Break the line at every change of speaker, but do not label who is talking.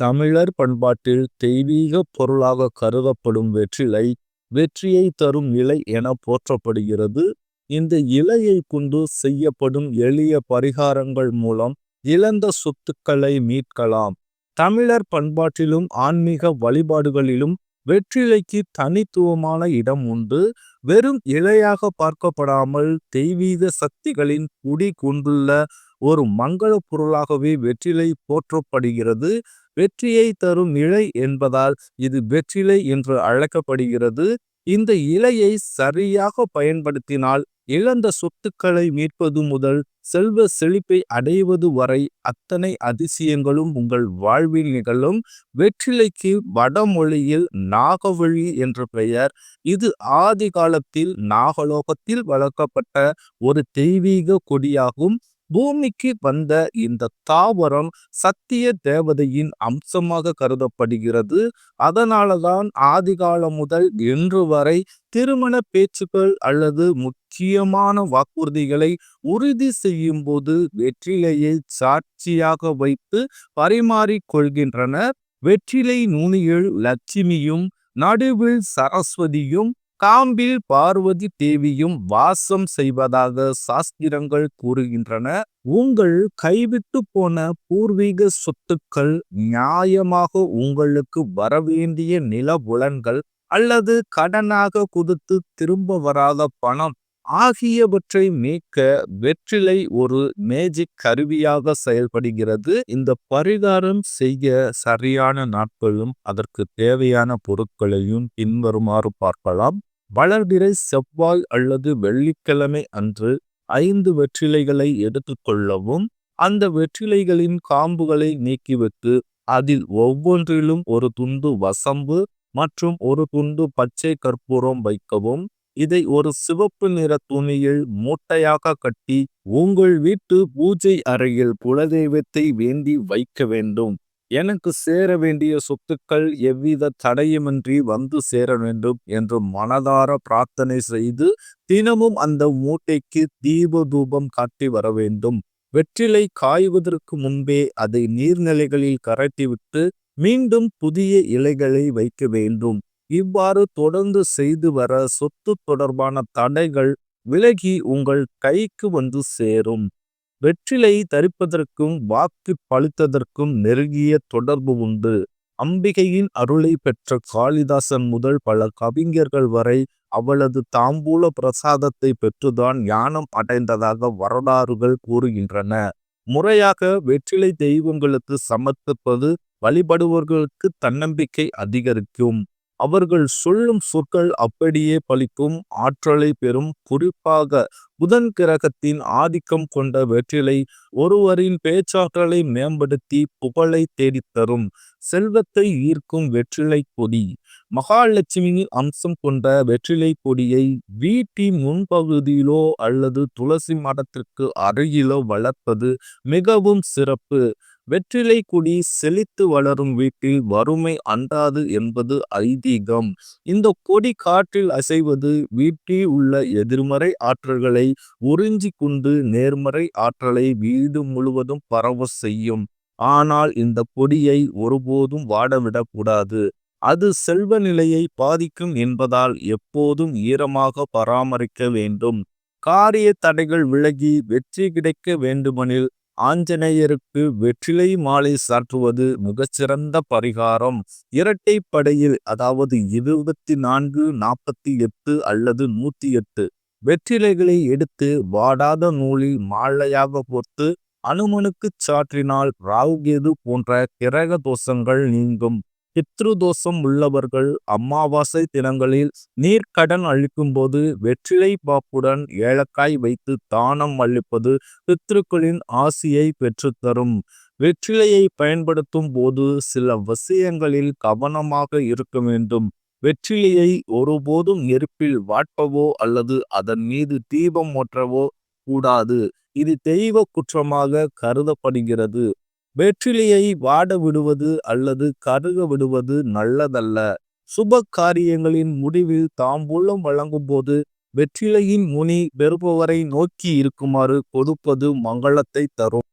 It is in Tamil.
தமிழர் பண்பாட்டில் தெய்வீக பொருளாக கருதப்படும் வெற்றிலை வெற்றியை தரும் இலை என போற்றப்படுகிறது. இந்த இலையை கொண்டு செய்யப்படும் எளிய பரிகாரங்கள் மூலம் இழந்த சொத்துக்களை மீட்கலாம். தமிழர் பண்பாட்டிலும் ஆன்மீக வழிபாடுகளிலும் வெற்றிலைக்கு தனித்துவமான இடம் உண்டு. வெறும் இலையாக பார்க்கப்படாமல் தெய்வீக சக்திகளின் குடி கொண்டுள்ள ஒரு மங்கள பொருளாகவே வெற்றிலை போற்றப்படுகிறது. வெற்றியை தரும் இலை என்பதால் இது வெற்றிலை என்று அழைக்கப்படுகிறது. இந்த இலையை சரியாக பயன்படுத்தினால் இழந்த சொத்துக்களை மீட்பது முதல் செல்வ செழிப்பை அடைவது வரை அத்தனை அதிசயங்களும் உங்கள் வாழ்வில் நிகழும். வெற்றிலைக்கு வடமொழியில் நாகவழி என்ற பெயர். இது ஆதி காலத்தில் நாகலோகத்தில் வளர்க்கப்பட்ட ஒரு தெய்வீக கொடியாகும். பூமிக்கு வந்த இந்த தாவரம் சத்திய தேவதையின் அம்சமாக கருதப்படுகிறது. அதனாலதான் ஆதிகாலம் முதல் இன்று வரை திருமண பேச்சுக்கள் அல்லது முக்கியமான வாக்குறுதிகளை உறுதி செய்யும் போது வெற்றிலையை சாட்சியாக வைத்து பரிமாறிக் கொள்கின்றனர். வெற்றிலை நுனியில் லட்சுமியும் நடுவில் சரஸ்வதியும் காம்பில் பார்வதி தேவியும் வாசம் செய்வதாக சாஸ்திரங்கள் கூறுகின்றன. உங்கள் கைவிட்டு போன பூர்வீக சொத்துக்கள் நியாயமாக உங்களுக்கு வரவேண்டிய நிலபுலன்கள் அல்லது கடனாக கொடுத்து திரும்ப வராத பணம் ஆகியவற்றை மீட்க வெற்றிலை ஒரு மேஜிக் கருவியாக செயல்படுகிறது. இந்த பரிகாரம் செய்ய சரியான நாட்களும் அதற்கு தேவையான பொருட்களையும் பின்வருமாறு பார்க்கலாம். வளர்பிறை செவ்வாய் அல்லது வெள்ளிக்கிழமை அன்று ஐந்து வெற்றிலைகளை எடுத்துக்கொள்ளவும் அந்த வெற்றிலைகளின் காம்புகளை நீக்கிவிட்டு அதில் ஒவ்வொன்றிலும் ஒரு துண்டு வசம்பு மற்றும் ஒரு துண்டு பச்சை கற்பூரம் வைக்கவும் இதை ஒரு சிவப்பு நிற துணியில் மூட்டையாக கட்டி உங்கள் வீட்டு பூஜை அறையில் குலதெய்வத்தை வேண்டி வைக்க வேண்டும். எனக்கு சேர வேண்டிய சொத்துக்கள் எவ்வித தடையுமின்றி வந்து சேர வேண்டும் என்று மனதார பிரார்த்தனை செய்து தினமும் அந்த மூட்டைக்கு தீப தூபம் காட்டி வர வேண்டும். வெற்றிலை காய்வதற்கு முன்பே அதை நீர்நிலைகளில் கரைத்திவிட்டு மீண்டும் புதிய இலைகளை வைக்க வேண்டும். இவ்வாறு தொடர்ந்து செய்து வர சொத்து தொடர்பான தடைகள் விலகி உங்கள் கைக்கு வந்து சேரும். வெற்றிலை தரிப்பதற்கும் வாக்கு பழுத்ததற்கும் நெருங்கிய தொடர்பு உண்டு. அம்பிகையின் அருளை பெற்ற காளிதாசன் முதல் பல கவிஞர்கள் வரை அவளது தாம்பூல பிரசாதத்தை பெற்றுதான் ஞானம் அடைந்ததாக வரலாறுகள் கூறுகின்றன. முறையாக வெற்றிலை தெய்வங்களுக்கு சமர்ப்பிப்பது வழிபடுபவர்களுக்கு தன்னம்பிக்கை அதிகரிக்கும். அவர்கள் சொல்லும் சொற்கள் அப்படியே பலிக்கும் ஆற்றலை பெறும் குறிப்பாக புதன் கிரகத்தின் ஆதிக்கம் கொண்ட வெற்றிலை ஒருவரின் பேச்சாற்றலை மேம்படுத்தி புகழை தேடித்தரும். செல்வத்தை ஈர்க்கும் வெற்றிலை கொடி மகாலட்சுமியின் அம்சம் கொண்ட வெற்றிலை கொடியை வீட்டின் முன்பகுதியிலோ அல்லது துளசி மடத்திற்கு அருகிலோ வளர்ப்பது மிகவும் சிறப்பு. வெற்றிலை கொடி செழித்து வளரும் வீட்டில் வறுமை அண்டாது என்பது ஐதீகம். இந்த கொடி காற்றில் அசைவது வீட்டில் உள்ள எதிர்மறை ஆற்றல்களை உறிஞ்சி கொண்டு நேர்மறை ஆற்றலை வீடு முழுவதும் பரவ செய்யும். ஆனால் இந்த கொடியை ஒருபோதும் வாடவிடக்கூடாது அது செல்வ நிலையை பாதிக்கும் என்பதால் எப்போதும் ஈரமாக பராமரிக்க வேண்டும். காரிய தடைகள் விலகி வெற்றி கிடைக்க வேண்டுமெனில் ஆஞ்சநேயருக்கு வெற்றிலை மாலை சாற்றுவது மிகச்சிறந்த பரிகாரம். இரட்டை படையில் அதாவது இருபத்தி நான்கு நாற்பத்தி எட்டு அல்லது நூத்தி எட்டு வெற்றிலைகளை எடுத்து வாடாத நூலில் மாலையாக பொறுத்து அனுமனுக்குச் சாற்றினால் ராகுகேது போன்ற கிரக தோஷங்கள் நீங்கும். பித்ருதோஷம் உள்ளவர்கள் அமாவாசை தினங்களில் நீர்க்கடன் அளிக்கும்போது வெற்றிலை பாப்புடன் ஏலக்காய் வைத்து தானம் அளிப்பது பித்ருக்களின் ஆசியை பெற்றுத்தரும். வெற்றிலையை பயன்படுத்தும் போது சில விஷயங்களில் கவனமாக இருக்க வேண்டும். வெற்றிலையை ஒருபோதும் நெருப்பில் வாட்பவோ அல்லது அதன் மீது தீபம் ஒற்றவோ கூடாது. இது தெய்வ குற்றமாக கருதப்படுகிறது. வெற்றிலையை வாட விடுவது அல்லது கருக விடுவது நல்லதல்ல. சுப காரியங்களின் முடிவில் தாம்பூலம் வழங்கும் போது வெற்றிலையின் முனி பெறுபவரை நோக்கி இருக்குமாறு கொடுப்பது மங்களத்தை தரும்.